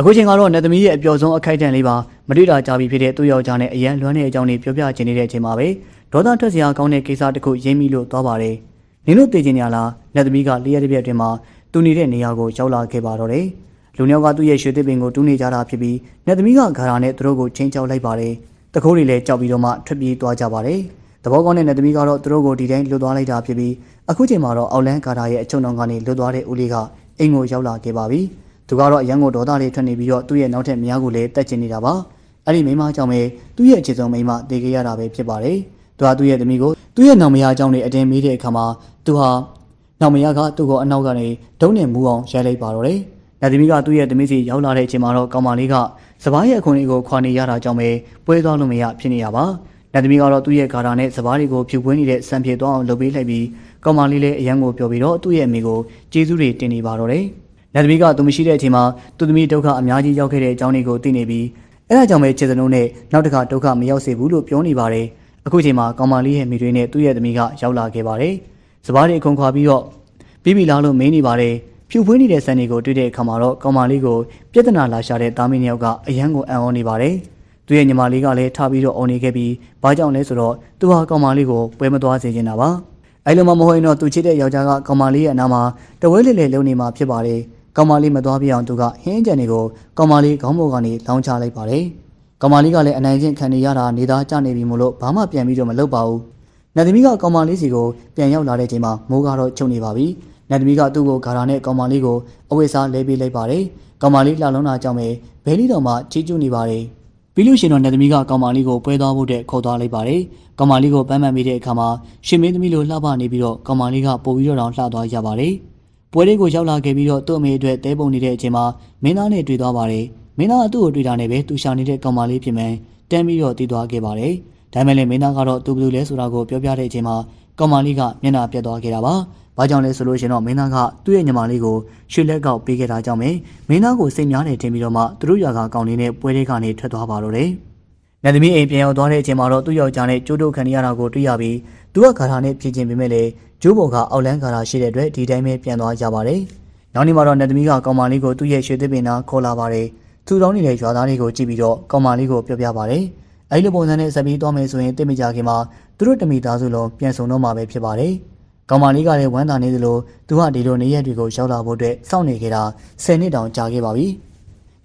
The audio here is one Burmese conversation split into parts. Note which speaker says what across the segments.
Speaker 1: အခုချိန်ကတော့နတ်သမီးရဲ့အပျော်ဆုံးအခိုက်အတန့်လေးပါမတွေ့တာကြာပြီဖြစ်တဲ့သူ့ယောက်ျားနဲ့အရန်လွမ်းတဲ့အကြောင်းလေးပြောပြချင်နေတဲ့အချိန်မှာပဲဒေါသထွက်စရာကောင်းတဲ့ကိစ္စတစ်ခုရင်းမိလို့သွားပါတယ်နင်တို့သိချင်ကြလားနတ်သမီးကလျှက်တစ်ပြက်အတွင်းမှာသူနေတဲ့နေရာကိုရောက်လာခဲ့ပါတော့တယ်လူနှစ်ယောက်ကသူ့ရဲ့ရွှေသစ်ပင်ကိုတူးနေကြတာဖြစ်ပြီးနတ်သမီးကဂါရာနဲ့သူတို့ကိုချင်းချောက်လိုက်ပါတယ်တခိုးတွေလည်းကြောက်ပြီးတော့မှထွက်ပြေးသွားကြပါတယ်သဘောကောင်းတဲ့နတ်သမီးကတော့သူတို့ကိုဒီတိုင်းလွတ်သွားလိုက်တာဖြစ်ပြီးအခုချိန်မှာတော့အောက်လန်းဂါရာရဲ့အချုံတော်ကနေလွတ်သွားတဲ့ဦးလေးကအိမ်ကိုရောက်လာခဲ့ပါပြီ သူကတော့အရန်ကိုဒေါသလေးထွက်နေပြီးတော့သူ့ရဲ့နောက်ထပ်မယားကိုလည်းတက်ချင်နေတာပါအဲ့ဒီမိန်းမကြောင့်ပဲသူ့ရဲ့အခြေဆုံးမိန်းမတေခဲ့ရတာပဲဖြစ်ပါတယ်သူဟာသူ့ရဲ့သမီးကိုသူ့ရဲ့နောင်မယားအကြောင်းနဲ့အတင်းမေးတဲ့အခါမှာသူဟာနောင်မယားကသူ့ကိုအနောက်ကနေဒုံးနဲ့မူအောင်ရိုက်လိုက်ပါတော့တယ်နတ်သမီးကသူ့ရဲ့သမီးစီရောက်လာတဲ့အချိန်မှာတော့ကောင်မလေးကစပားရဲ့အခွင့်အရေးကိုခွာနေရတာကြောင့်ပဲပွဲသွားလို့မရဖြစ်နေရပါနတ်သမီးကတော့သူ့ရဲ့ဂါရာနဲ့စပားတွေကိုဖြူပွေးနေတဲ့စံပြေသွားအောင်လုပ်ပေးလိုက်ပြီးကောင်မလေးလည်းအရန်ကိုပြောပြီးတော့သူ့ရဲ့အမိကိုကျေးဇူးတွေတင်နေပါတော့တယ် နတ်သမီးကသူမရှိတဲ့အချိန်မှာသူ့သမီးဒုက္ခအများကြီးရောက်ခဲ့တဲ့အကြောင်းတွေကိုသိနေပြီးအဲဒါကြောင့်ပဲခြေစလုံးနဲ့နောက်တစ်ခါဒုက္ခမရောက်စေဘူးလို့ပြောနေပါတယ်အခုချိန်မှာကောင်မလေးရဲ့မိတွေနဲ့သူ့ရဲ့သမီးကရောက်လာခဲ့ပါတယ်စပားတွေအခုန်ခွာပြီးတော့ပြီးပြီလားလို့မေးနေပါတယ်ဖြူဖွေးနေတဲ့ဆန်တွေကိုတွေ့တဲ့အခါမှာတော့ကောင်မလေးကိုပြဿနာလာရှာတဲ့သားမင်းနှစ်ယောက်ကအယံကိုအံ့ဩနေပါတယ်သူရဲ့ညီမလေးကလည်းထားပြီးတော့အော်နေခဲ့ပြီးဘာကြောင့်လဲဆိုတော့သူဟာကောင်မလေးကိုပွဲမသွားစေချင်တာပါအဲလိုမှမဟုတ်ရင်တော့သူချစ်တဲ့ယောက်ျားကကောင်မလေးရဲ့အနားမှာတဝဲလေလေလုံနေမှာဖြစ်ပါတယ် ကောင်မလေးမသွားပြအောင်သူကဟင်းကြံတွေကိုကောင်မလေးခေါင်းပေါ်ကနေလောင်းချလိုက်ပါတယ်ကောင်မလေးကလည်းအနိုင်ကျင့်ခံနေရတာနေသားကြနေပြီမို့လို့ဘာမှပြန်ပြီးတော့မလုပ်ပါဘူးနတ်သမီးကကောင်မလေးစီကိုပြန်ရောက်လာတဲ့အချိန်မှာမိုးကတော့ချုပ်နေပါပြီနတ်သမီးကသူ့ကိုဂါရာနဲ့ကောင်မလေးကိုအဝိစားလဲပေးလိုက်ပါတယ်ကောင်မလေးလှလုံးတာကြောင့်ပဲဘဲလီတော်မှချီးကျူးနေပါတယ်ပြီးလို့ရှိရင်တော့နတ်သမီးကကောင်မလေးကိုပွဲသွားဖို့တဲ့ခေါ်သွားလိုက်ပါတယ်ကောင်မလေးကိုပန်းပန်မိတဲ့အခါမှာရှင်မင်းသမီးလိုလှပနေပြီးတော့ကောင်မလေးကပို့ပြီးတော့တောင်လှသွားရပါတယ် ပွဲလေးကိုရောက်လာခဲ့ပြီးတော့သူ့အမေအတွက်တဲပုံနေတဲ့အချိန်မှာမင်းသားနဲ့တွေ့သွားပါတယ်မင်းသားကသူ့ကိုတွေ့တာနဲ့ပဲသူရှာနေတဲ့ကောင်မလေးဖြစ်မှန်တန်းပြီးတော့တည်သွားခဲ့ပါတယ်ဒါမဲ့လည်းမင်းသားကတော့သူဘယ်လိုလဲဆိုတာကိုပြောပြတဲ့အချိန်မှာကောင်မလေးကမျက်နှာပြတ်သွားခဲ့တာပါ။ဘာကြောင့်လဲဆိုလို့ရှိရင်တော့မင်းသားကသူ့ရဲ့ညီမလေးကိုရွှေလက်ကောက်ပေးခဲ့တာကြောင့်ပဲမင်းသားကိုစိတ်များနေထင်ပြီးတော့မှသူတို့ရွာကကောင်လေးနဲ့ပွဲလေးကနေထွက်သွားပါတော့တယ်။နတ်သမီးအိမ်ပြန်ရောက်သွားတဲ့အချိန်မှာတော့သူ့ယောက်ျားနဲ့ကျိုးတို့ခံရတာကိုတွေ့ရပြီးသူကဂါထာနဲ့ဖြည့်ချင်းပေမဲ့လည်း ကျိုးပေါ်ကအောက်လန်းဂါထာရှိတဲ့အတွက်ဒီတိုင်းပဲပြန်သွားကြပါတယ်။နောက်နေ့မှာတော့နတ်သမီးကကောင်မလေးကိုသူ့ရဲ့ရွှေသစ်ပင်နာခေါ်လာပါတယ်။သူတောင်းနေတဲ့ရွာသားတွေကိုကြည့်ပြီးတော့ကောင်မလေးကိုပြောပြပါတယ်။အဲဒီလိုပုံစံနဲ့ဆက်ပြီးသွားမယ်ဆိုရင်တိတ်မကြခင်မှာသူတို့တမိသားစုလုံးပြန်ဆုံတော့မှာပဲဖြစ်ပါတယ်။ကောင်မလေးကလည်းဝမ်းသာနေသလိုသူကဒီလိုနေရက်တွေကိုရောက်လာဖို့အတွက်စောင့်နေခဲ့တာ10နှစ်တောင်ကြာခဲ့ပါပြီ။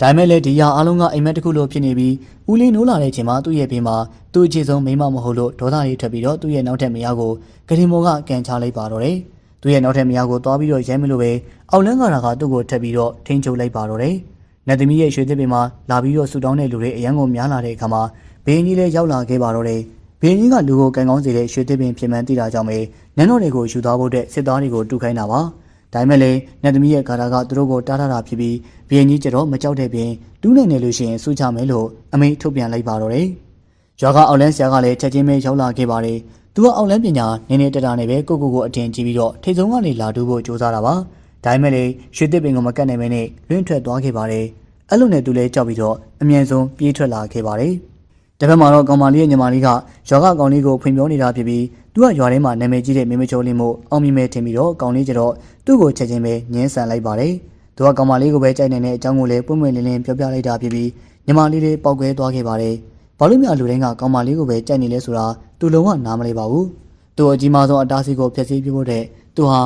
Speaker 1: ဒါပေမဲ့လည်းဒီရအားလုံးကအိမ်မက်တစ်ခုလိုဖြစ်နေပြီးဦးလေးနိုးလာတဲ့အချိန်မှာသူ့ရဲ့ဘေးမှာသူ့အခြေဆုံးမိမမဟုတ်လို့ဒေါသလေးထွက်ပြီးတော့သူ့ရဲ့နောက်ထပ်မယားကိုဂရင်မောကကန်ချလိုက်ပါတော့တယ်။သူ့ရဲ့နောက်ထပ်မယားကိုသွားပြီးတော့ရဲမလို့ပဲအောက်လန်းကရာကသူ့ကိုထပ်ပြီးတော့ထိန်းချုပ်လိုက်ပါတော့တယ်။နတ်သမီးရဲ့ရွှေသစ်ပင်မှာလာပြီးတော့ဆူတောင်းတဲ့လူတွေအရန်ကိုများလာတဲ့အခါမှာဘင်းကြီးလည်းရောက်လာခဲ့ပါတော့တယ်။ဘင်းကြီးကလူကိုကန်ကောင်းစေတဲ့ရွှေသစ်ပင်ဖြစ်မှန်းသိတာကြောင့်ပဲနန်းတော်တွေကိုယူသွားဖို့တဲ့စစ်သားတွေကိုတူခိုင်းတာပါ။ ဒါပေမဲ့လည်းနတ်သမီးရဲ့ဂါရာကသူတို့ကိုတားထားတာဖြစ်ပြီးဘင်းကြီးကျတော့မကြောက်တဲ့ပြင်တူးနိုင်တယ်လို့ရှိရင်စူးချမယ်လို့အမိန့်ထုတ်ပြန်လိုက်ပါတော့တယ်။ရွာကအောက်လန်းဆရာကလည်းချက်ချင်းပဲရောက်လာခဲ့ပါတယ်။သူကအောက်လန်းပညာနည်းနည်းတတာနဲ့ပဲကိုကိုကိုအထင်ကြီးပြီးတော့ထိတ်ဆုံးကနေလာတူဖို့ကြိုးစားတာပါ။ဒါပေမဲ့လည်းရွှေသစ်ပင်ကိုမကတ်နိုင်မဲနဲ့လွင့်ထွက်သွားခဲ့ပါတယ်။အဲ့လိုနဲ့သူလည်းကြောက်ပြီးတော့အမြန်ဆုံးပြေးထွက်လာခဲ့ပါတယ်။ တစ်ဖက်မှာတော့ကောင်မလေးရဲ့ညီမလေးကရွာကကောင်လေးကိုဖွင့်ပြောနေတာဖြစ်ပြီးသူကရွာထဲမှာနာမည်ကြီးတဲ့မင်းမချိုးလေးမို့အောင်မြင်မဲ့ထင်ပြီးတော့ကောင်လေးကျတော့သူ့ကိုချက်ချင်းပဲညှင်းဆန်လိုက်ပါတယ်။သူကကောင်မလေးကိုပဲကြိုက်နေတဲ့အကြောင်းကိုလည်းပွင့်ပွင့်လင်းလင်းပြောပြလိုက်တာဖြစ်ပြီးညီမလေးလေးပောက်ကွဲသွားခဲ့ပါတယ်။ဘာလို့မြလူတိုင်းကကောင်မလေးကိုပဲကြိုက်နေလဲဆိုတာသူလုံးဝနားမလဲပါဘူး။သူအကြီးမားဆုံးအတားဆီးကိုဖျက်ဆီးပြဖို့တဲ့သူဟာ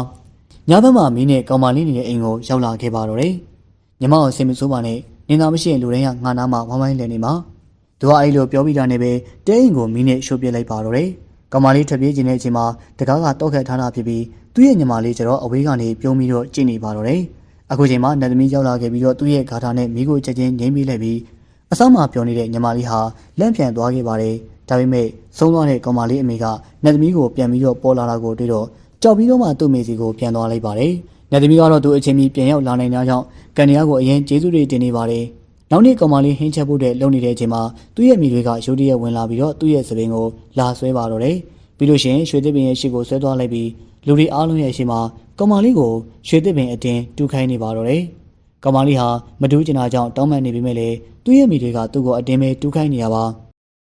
Speaker 1: ညဘက်မှာမင်းနဲ့ကောင်မလေးနေတဲ့အိမ်ကိုရောက်လာခဲ့ပါတော့တယ်။ညီမကိုစင်မဆိုးပါနဲ့နင်သာမရှိရင်လူတိုင်းကငါနာမှာဝိုင်းဝိုင်းလည်နေမှာ။ သူကအဲ့လိုပြောပြီးတာနဲ့ပဲတဲအိမ်ကိုမင်းနဲ့ရှိုးပြလိုက်ပါတော့တယ်။ကောင်မလေးထွက်ပြေးခြင်းတဲ့အချိန်မှာတကားကတော့ခတ်ထားတာဖြစ်ပြီးသူ့ရဲ့ညီမလေးကျတော့အဝေးကနေပြုံးပြီးတော့ကြည့်နေပါတော့တယ်။အခုချိန်မှာနတ်သမီးရောက်လာခဲ့ပြီးတော့သူ့ရဲ့ဂါထာနဲ့မိကိုချက်ချင်းငိမ့်ပြီးလိုက်ပြီးအဆောင်မှာပြောနေတဲ့ညီမလေးဟာလန့်ပြန်သွားခဲ့ပါတယ်။ဒါပေမဲ့ဆုံးသွားတဲ့ကောင်မလေးအမေကနတ်သမီးကိုပြန်ပြီးတော့ပေါ်လာတာကိုတွေ့တော့ကြောက်ပြီးတော့မှသူ့မိစီကိုပြန်သွားလိုက်ပါတယ်။နတ်သမီးကတော့သူအချိန်မီပြန်ရောက်လာနိုင်တာကြောင့်ကန်နီယာကိုအရင်ကျေးဇူးတွေတင်နေပါတယ်။ နောက်နေ့ကောင်မလေးဟင်းချက်ဖို့တဲ့လုံနေတဲ့အချိန်မှာသူ့ရဲ့မိတွေကရုတ်တရက်ဝင်လာပြီးတော့သူ့ရဲ့သပင်ကိုလာဆွဲပါတော့တယ်။ပြီးလို့ရှိရင်ရွှေသစ်ပင်ရဲ့ရှေ့ကိုဆွဲသွားလိုက်ပြီးလူတွေအားလုံးရဲ့ရှေ့မှာကောင်မလေးကိုရွှေသစ်ပင်အတင်းတူးခိုင်းနေပါတော့တယ်။ကောင်မလေးဟာမတူးကျင်တာကြောင့်တောင်းပန်နေပေမဲ့လည်းသူ့ရဲ့မိတွေကသူ့ကိုအတင်းပဲတူးခိုင်းနေရပါ။